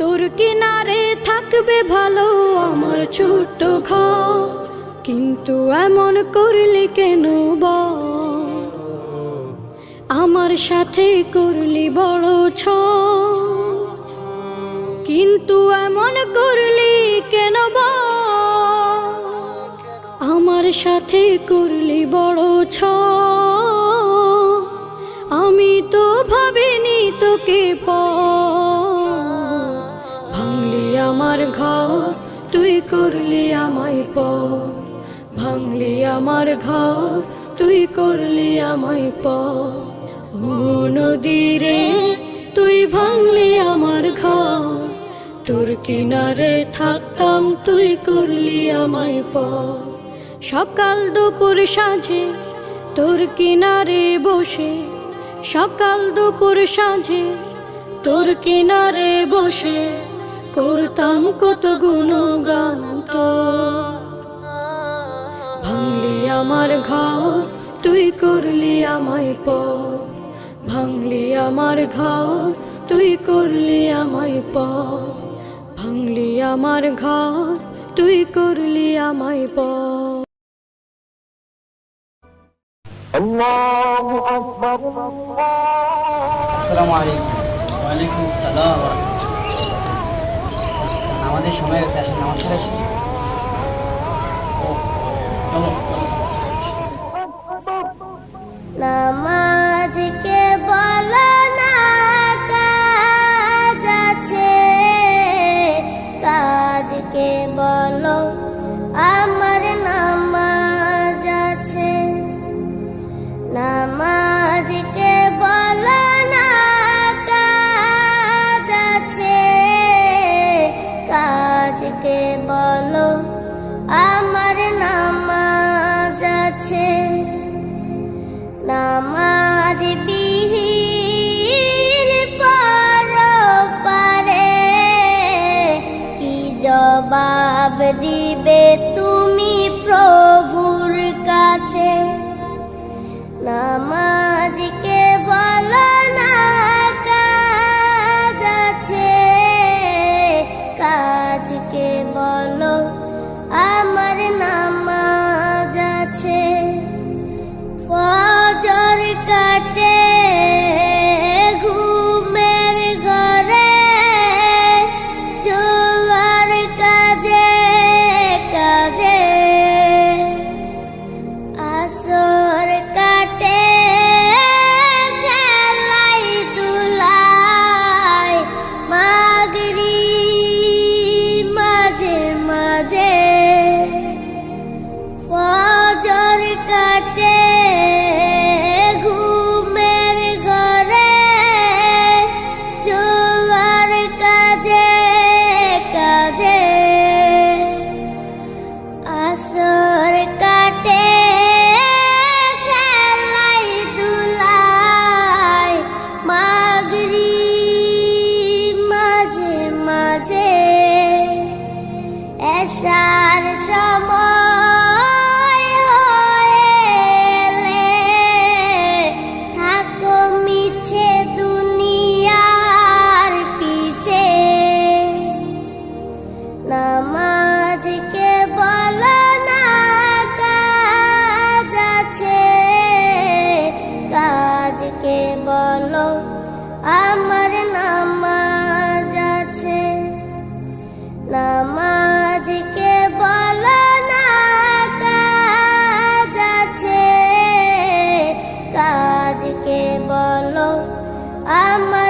তোর কিনারে থাকবে ভালো আমার ছোট্ট ঘর। কিন্তু এমন করলি কেন আমার সাথে করলি বড় ছ কিন্তু এমন করলি কেন? আমার সাথে করলি বড় ছ আমি তো ভাবিনি তোকে প আমার ঘর, তুই করলি আমায় প ভাঙলি আমার ঘর, তুই করলি আমায় প ও নদীরে, তুই ভাঙলি আমার ঘর। তোর কিনারে থাকতাম, তুই করলি আমায় প সকাল দুপুর সাঁঝে, তোর কিনারে বসে। সকাল দুপুর সাঁঝে, তোর কিনারে বসে। করতাম কত গুণগান তোর ভাঙলি আমার ঘর তুই করলি আমায় প ভাঙলি আমার ঘর তুই করলি আমায় প ভাঙলি আমার ঘর তুই করলি আমায় প আসসালামু আলাইকুম। ওয়ালাইকুম আসসালাম। আমাদের সময় আছে আসলে নামাজ চলো। নামাজকে I'm a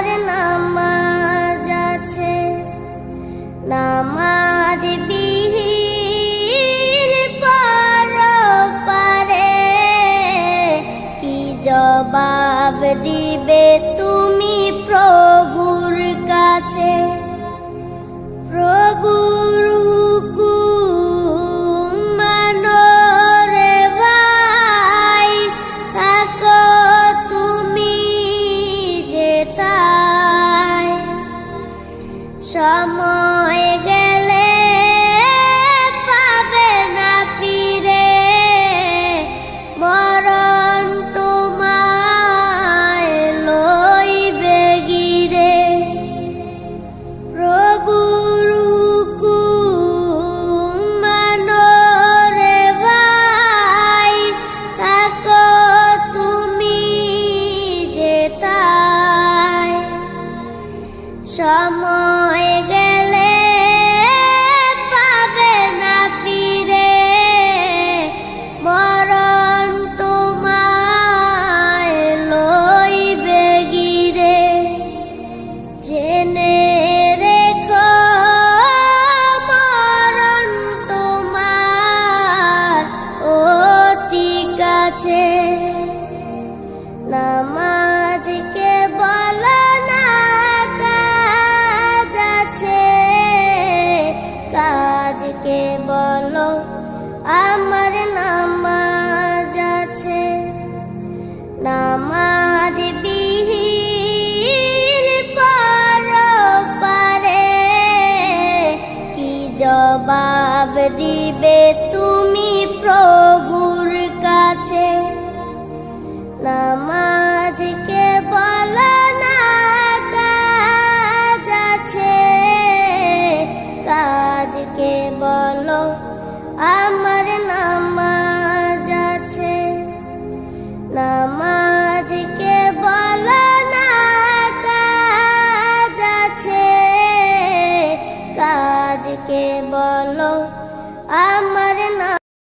watching.